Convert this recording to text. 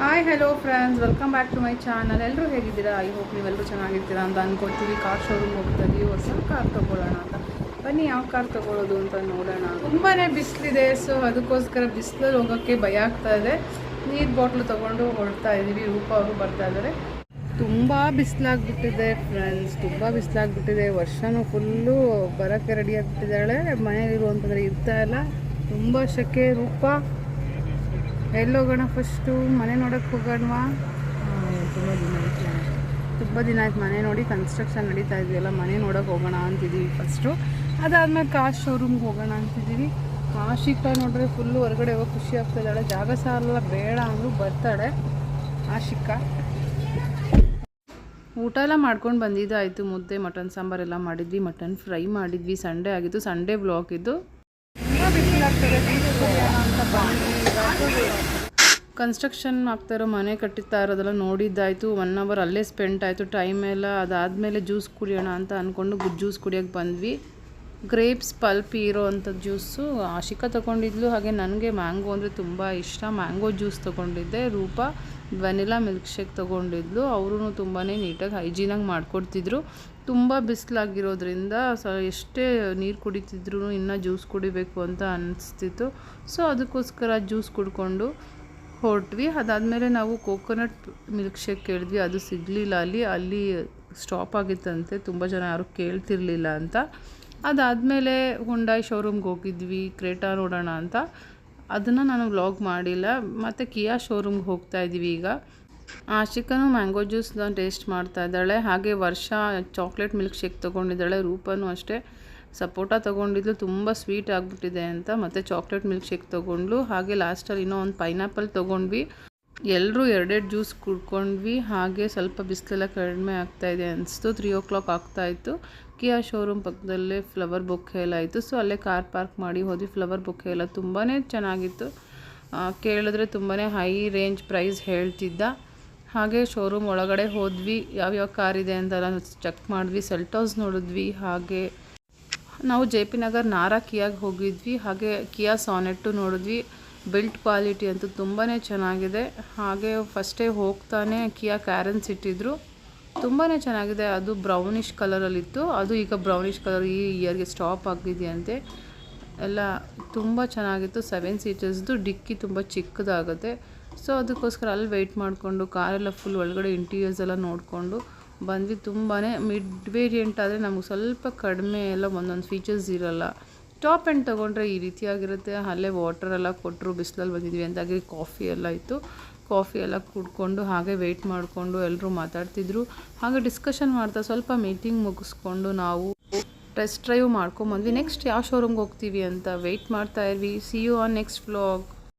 Hi hello friends welcome back to my channel ಎಲ್ಲರೂ ಹೇಗಿದ್ದೀರಾ? I hope ನೀವೆಲ್ಲರೂ ಚೆನ್ನಾಗಿರ್ತೀರಾ ಅಂತ ಅಂದ್ಕೊಳ್ತೀವಿ ಕಾರ್ ಶೋರೂಮ್ ಹೋಗ್ತಾ ಹೊಸ ಕಾರ್ ತೊಗೊಳ್ಳೋಣ ಅಂತ. ಬನ್ನಿ, ಯಾವ ಕಾರ್ ತೊಗೊಳ್ಳೋದು ಅಂತ ನೋಡೋಣ. ತುಂಬಾ ಬಿಸಿಲಿದೆ ಸೊ ಅದಕ್ಕೋಸ್ಕರ ಬಿಸಿಲಲ್ಲಿ ಹೋಗೋಕ್ಕೆ ಭಯ ಆಗ್ತಾ ಇದೆ. ನೀರು ಬಾಟ್ಲು ತೊಗೊಂಡು ಹೊರಡ್ತಾ ಇದ್ದೀವಿ ರೂಪ ಅವರು ಬರ್ತಾ ಇದ್ದಾರೆ. ತುಂಬ ಬಿಸಿಲಾಗ್ಬಿಟ್ಟಿದೆ ಫ್ರೆಂಡ್ಸ್ ತುಂಬ ಬಿಸಿಲಾಗ್ಬಿಟ್ಟಿದೆ. ವರ್ಷನೂ ಫುಲ್ಲು ಬರೋಕ್ಕೆ ರೆಡಿ ಆಗಿಬಿಟ್ಟಿದ್ದಾಳೆ. ಮನೇಲಿರು ಅಂತಂದರೆ ಇರ್ತಾ ಇಲ್ಲ. ತುಂಬ ಶೆಕೆ. ರೂಪ ಎಲ್ಲೋಗೋಣ ಫಸ್ಟು ಮನೆ ನೋಡೋಕ್ಕೆ ಹೋಗೋಣವಾ? ತುಂಬ ದಿನ ಆಯ್ತು ತುಂಬ ದಿನ ಆಯ್ತು ಮನೆ ನೋಡಿ ಕನ್ಸ್ಟ್ರಕ್ಷನ್ ನಡೀತಾ ಇದೆಯಲ್ಲ ಮನೆ ನೋಡೋಕೆ ಹೋಗೋಣ ಅಂತಿದ್ದೀವಿ ಫಸ್ಟು ಅದಾದಮೇಲೆ ಕಾಶ್ ಶೋರೂಮ್ಗೆ ಹೋಗೋಣ ಅಂತಿದ್ದೀವಿ ಶಿಕ್ಕ ನೋಡ್ರೆ ಫುಲ್ಲು ಹೊರಗಡೆ ಹೋಗಿ ಖುಷಿ ಆಗ್ತಾ ಇದ್ದಾಳೆ ಜಾಗ ಸಾಲ ಬೇಡ ಅಂದರೂ ಬರ್ತಾಳೆ ಆಶಿಕಾ ಊಟ ಎಲ್ಲ ಮಾಡ್ಕೊಂಡು ಬಂದಿದ್ದಾಯಿತು ಮುದ್ದೆ ಮಟನ್ ಸಾಂಬಾರೆಲ್ಲ ಮಾಡಿದ್ವಿ ಮಟನ್ ಫ್ರೈ ಮಾಡಿದ್ವಿ. ಸಂಡೇ ಆಗಿತ್ತು. ಸಂಡೇ ಬ್ಲಾಕ್ ಇದ್ದು ಕನ್ಸ್ಟ್ರಕ್ಷನ್ ಆಗ್ತಾ ಇರೋ ಮನೆ ಕಟ್ಟುತ್ತಾ ಇರೋದೆಲ್ಲ ನೋಡಿದ್ದಾಯಿತು. ಒನ್ ಅವರ್ ಅಲ್ಲೇ ಸ್ಪೆಂಡ್ ಆಯಿತು. ಟೈಮ್ ಎಲ್ಲ ಅದಾದಮೇಲೆ ಜ್ಯೂಸ್ ಕುಡಿಯೋಣ ಅಂತ ಅಂದ್ಕೊಂಡು ಜ್ಯೂಸ್ ಕುಡಿಯೋಕ್ಕೆ ಬಂದ್ವಿ. ಗ್ರೇಪ್ಸ್, ಪಲ್ಪ್ ಇರೋ ಅಂಥ ಜ್ಯೂಸು. ಆಶಿಕಾ ತೊಗೊಂಡಿದ್ಲು. ಹಾಗೆ ನನಗೆ ಮ್ಯಾಂಗೋ ಅಂದರೆ ತುಂಬ ಇಷ್ಟ. ಮ್ಯಾಂಗೋ ಜ್ಯೂಸ್ ತೊಗೊಂಡಿದ್ದೆ. ರೂಪ ವೆನಿಲಾ ಮಿಲ್ಕ್ ಶೇಕ್ ತೊಗೊಂಡಿದ್ಲು. ಅವರು ತುಂಬಾ ನೀಟಾಗಿ ಹೈಜೀನಾಗಿ ಮಾಡಿಕೊಡ್ತಿದ್ರು. ತುಂಬ ಬಿಸಿಲಾಗಿರೋದ್ರಿಂದ ಸ ಎಷ್ಟೇ ನೀರು ಕುಡಿತಿದ್ರು ಇನ್ನೂ ಜ್ಯೂಸ್ ಕುಡಿಬೇಕು ಅಂತ ಅನಿಸ್ತಿತ್ತು. ಸೊ, ಅದಕ್ಕೋಸ್ಕರ ಜ್ಯೂಸ್ ಕುಡ್ಕೊಂಡು ಹೊರಟ್ವಿ. ಅದಾದಮೇಲೆ ನಾವು ಕೋಕೋನಟ್ ಮಿಲ್ಕ್ ಶೇಕ್ ಕೇಳಿದ್ವಿ. ಅದು ಸಿಗಲಿಲ್ಲ ಅಲ್ಲಿ. ಅಲ್ಲಿ ಸ್ಟಾಪ್ ಆಗಿತ್ತಂತೆ. ತುಂಬ ಜನ ಯಾರು ಕೇಳ್ತಿರ್ಲಿಲ್ಲ ಅಂತ. ಅದಾದಮೇಲೆ ಹುಂಡಾಯ್ ಶೋರೂಮ್ಗೆ ಹೋಗಿದ್ವಿ ಕ್ರೇಟಾ ನೋಡೋಣ ಅಂತ. ಅದನ್ನು ನಾನು ವ್ಲಾಗ್ ಮಾಡಿಲ್ಲ. ಮತ್ತು ಕಿಯಾ ಶೋರೂಮ್ಗೆ ಹೋಗ್ತಾ ಇದ್ದೀವಿ ಈಗ. ಆಶಿಕನು ಮ್ಯಾಂಗೋ ಜ್ಯೂಸ್ನ ಟೇಸ್ಟ್ ಮಾಡ್ತಾ ಇದ್ದಾಳೆ. ಹಾಗೆ ವರ್ಷ ಚಾಕ್ಲೇಟ್ ಮಿಲ್ಕ್ ಶೇಕ್ ತೊಗೊಂಡಿದ್ದಾಳೆ. ರೂಪನೂ ಅಷ್ಟೇ ಸಪೋಟ ತೊಗೊಂಡಿದ್ಲು. ತುಂಬ ಸ್ವೀಟ್ ಆಗಿಬಿಟ್ಟಿದೆ ಅಂತ ಮತ್ತು ಚಾಕ್ಲೇಟ್ ಮಿಲ್ಕ್ ಶೇಕ್ ತೊಗೊಂಡ್ಲು. ಹಾಗೆ ಲಾಸ್ಟಲ್ಲಿ ಇನ್ನೂ ಒಂದು ಪೈನಾಪಲ್ ತೊಗೊಂಡ್ವಿ. ಎಲ್ಲರೂ ಎರಡೆರಡು ಜ್ಯೂಸ್ ಕುಡ್ಕೊಂಡ್ವಿ. ಹಾಗೆ ಸ್ವಲ್ಪ ಬಿಸಿಲೆಲ್ಲ ಕಡಿಮೆ ಆಗ್ತಾಯಿದೆ ಅನಿಸ್ತು. ತ್ರೀ ಓ ಕ್ಲಾಕ್ ಆಗ್ತಾಯಿತ್ತು ಕಿಯಾ ಶೋರೂಮ್ ಪಕ್ಕದಲ್ಲೇ ಫ್ಲವರ್ ಬೊಕ್ಕೆ ಎಲ್ಲ ಇತ್ತು. ಸೊ ಅಲ್ಲೇ ಕಾರ್ ಪಾರ್ಕ್ ಮಾಡಿ ಹೋದ್ವಿ. ಫ್ಲವರ್ ಬೊಕ್ಕೆ ಎಲ್ಲ ತುಂಬಾ ಚೆನ್ನಾಗಿತ್ತು. ಕೇಳಿದ್ರೆ ತುಂಬಾ ಹೈ ರೇಂಜ್ ಪ್ರೈಸ್ ಹೇಳ್ತಿದ್ದ. ಹಾಗೆ ಶೋರೂಮ್ ಒಳಗಡೆ ಹೋದ್ವಿ. ಯಾವ್ಯಾವ ಕಾರ್ ಇದೆ ಅಂತೆಲ್ಲ ಚೆಕ್ ಮಾಡಿದ್ವಿ. ಸೆಲ್ಟೋಸ್ ನೋಡಿದ್ವಿ. ಹಾಗೆ ನಾವು ಜೆ ಪಿ ನಗರ್ ನಾರಾ ಕಿಯಾಗೆ ಹೋಗಿದ್ವಿ. ಹಾಗೆ ಕಿಯಾ ಸಾನೆಟ್ಟು ನೋಡಿದ್ವಿ. ಬಿಲ್ಟ್ ಕ್ವಾಲಿಟಿ ಅಂತೂ ತುಂಬಾ ಚೆನ್ನಾಗಿದೆ. ಹಾಗೆ ಫಸ್ಟೇ ಹೋಗ್ತಾನೆ ಕಿಯಾ ಕ್ಯಾರನ್ಸ್ ಇಟ್ಟಿದ್ರು ತುಂಬಾ ಚೆನ್ನಾಗಿದೆ. ಅದು ಬ್ರೌನಿಷ್ ಕಲರಲ್ಲಿತ್ತು ಅದು ಈಗ ಬ್ರೌನಿಷ್ ಕಲರ್ ಈ ಇಯರ್ಗೆ ಸ್ಟಾಪ್ ಆಗಿದೆಯಂತೆ ಎಲ್ಲ ತುಂಬ ಚೆನ್ನಾಗಿತ್ತು. ಸೆವೆನ್ ಸೀಟರ್ಸ್ದು ಡಿಕ್ಕಿ ತುಂಬ ಚಿಕ್ಕದಾಗುತ್ತೆ. ಸೊ ಅದಕ್ಕೋಸ್ಕರ ಅಲ್ಲಿ ವೆಯ್ಟ್ ಮಾಡಿಕೊಂಡು ಕಾರೆಲ್ಲ ಫುಲ್ ಒಳಗಡೆ ಇಂಟೀರಿಯರ್ಸ್ ಎಲ್ಲ ನೋಡಿಕೊಂಡು ಬಂದ್ವಿ. ತುಂಬಾ ಮಿಡ್ ವೇರಿಯಂಟ್ ಆದರೆ ನಮಗೆ ಸ್ವಲ್ಪ ಕಡಿಮೆ ಎಲ್ಲ ಒಂದೊಂದು ಫೀಚರ್ಸ್ ಇರಲ್ಲ. ಟಾಪ್ ಎಂಡ್ ತೊಗೊಂಡ್ರೆ ಈ ರೀತಿಯಾಗಿರುತ್ತೆ. ಅಲ್ಲೇ ವಾಟರ್ ಎಲ್ಲ ಕೊಟ್ಟರು ಬಿಸಿಲಲ್ಲಿ ಬಂದಿದ್ವಿ ಅಂತಾಗಿ ಕಾಫಿ ಎಲ್ಲ ಇತ್ತು. ಕಾಫಿ ಎಲ್ಲ ಕುಡ್ಕೊಂಡು ಹಾಗೆ ವೆಯ್ಟ್ ಮಾಡಿಕೊಂಡು ಎಲ್ಲರೂ ಮಾತಾಡ್ತಿದ್ರು. ಹಾಗೆ ಡಿಸ್ಕಷನ್ ಮಾಡ್ತಾ ಸ್ವಲ್ಪ ಮೀಟಿಂಗ್ ಮುಗಿಸ್ಕೊಂಡು ನಾವು ಟೆಸ್ಟ್ ಡ್ರೈವ್ ಮಾಡ್ಕೊಂಬಂದ್ವಿ. ನೆಕ್ಸ್ಟ್ ಯಾವ ಶೋರೂಮ್ಗೆ ಹೋಗ್ತೀವಿ ಅಂತ ವೆಯ್ಟ್ ಮಾಡ್ತಾ ಇದ್ವಿ. See you on next vlog